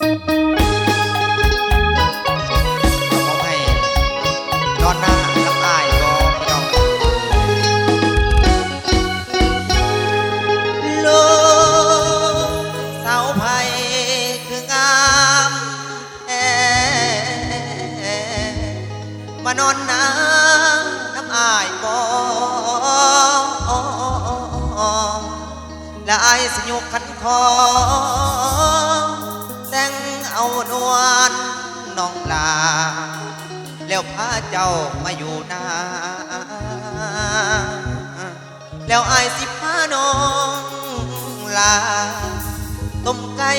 มแท้มานอนน้ำน้ำอายบ่และอายสยกขันคอแต่งเอ นวลน้องลา แล้วพาเจ้ามาอยู่นา แล้วอายสิพาน้องลา ต้มไก่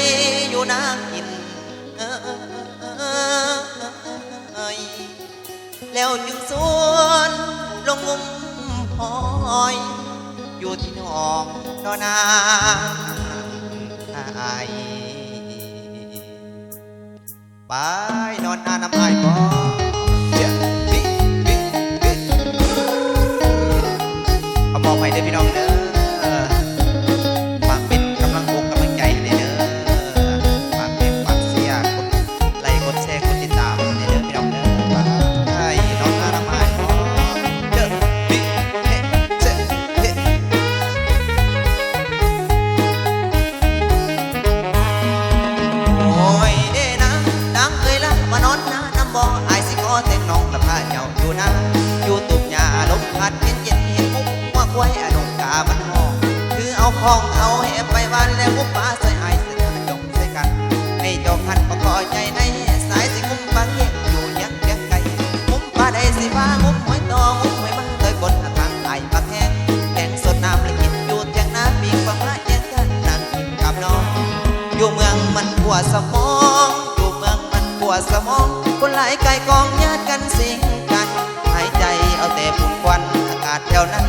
อยู่นากิน แล้วจึงสวนลงงุมหอย อยู่ที่หนองนอนนา ไปนอนอาน้ำอายบ่เามันห้องคือเอาของเอาแหไปวานแล้วมุกปลาใส่ไอายสยจงใส่กันให้เจ้าคันประกอใจในสายสิคุ้มปลาเงี้ยอยู่ยังเพียงไกลมุมปลาใดสิฟ้างุมหอยตองุมหอยมันเคยบนทางไอายปลาแห้งแกงสดน้ำและกินอยู่เทียงน้ำปีกปลามาแย่งกันนั่งกินกับน้อง อยู่เมืองมันปวดสมองอยู่เมืองมันปวดสมอง คนหลายไก่กองญาติกันสิงกันหายใจเอาแต่ฝุ่นควันอากาศแถวนั้น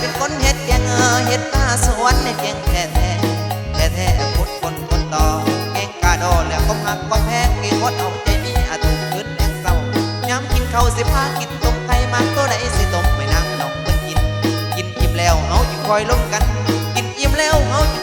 เป็นคนเฮ็ดแกงเออเฮ็ดตาสวนในเก่งแท้แท้แท้แท้พุดคนคนต่อเก่งกาดอแล้วก็หักก็แพงเก่งหดเอาใจมีอาตุกขึ้นแรงเศร้าย้ำกินข้าวสิพากินต้มไก่มากตัวไหนสิต้มไม่นั่งน้องเพิ่นกิน กินอิ่มแล้วเฮาอยู่คอยล้มกัน กินอิ่มแล้วเฮา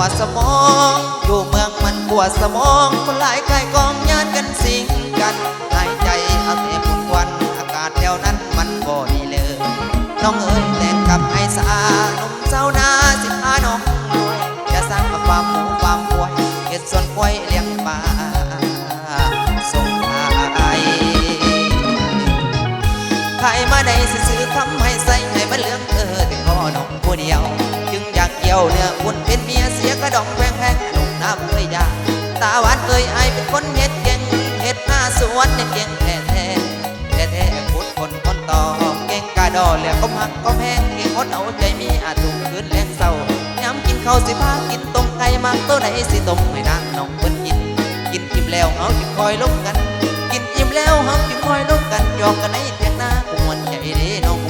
วสมอง อยู่เมืองมันปวดสมอง คนหลายกายกองญาติกันสิงกันหายใจเอาแต่ฝุ่นควัน อากาศแถวนั้นมันบ่ดีเลย น้องเอ๋ยแต่งกับไอ้สาหนุ่มเจ้านาสิพาน้องรวยจะสร้างฟามหมูฟามกล้วยเฮ็ดส่วนกล้วยเลี้ยงปลาส่งขายขายมาได้ซื้อทำให้ใส่ให้มันเลืองเออแต่ก็น้องผู้เดียวาเกี่ยวเนื้ออุ่นเป็นเมียเสียกระดองแพงแพงหนุ่มน้ำเอ้ยยาตาหวานเอ้ยไอเป็นคนเฮ็ดเก่งเฮ็ดหน้าสวนเฮ็ดเก่งแท้แท้แท้แท้พุดคนคนต่อเก่งกาดอเหลือก็มักก็แพงเก่งคนเอาใจมีอาตุคืนแรงเศร้าย้ำกินข้าวสิพากินต้มไก่มักตัวไหนสิต้มให้นางน้องเพิ่นกิน กินอิ่มแล้วเอาจึงคอยลงกัน กินอิ่มแล้วเฮาจึงคอยลงกันหยอกกันในเถียงนากูมวนใจเด้น้อง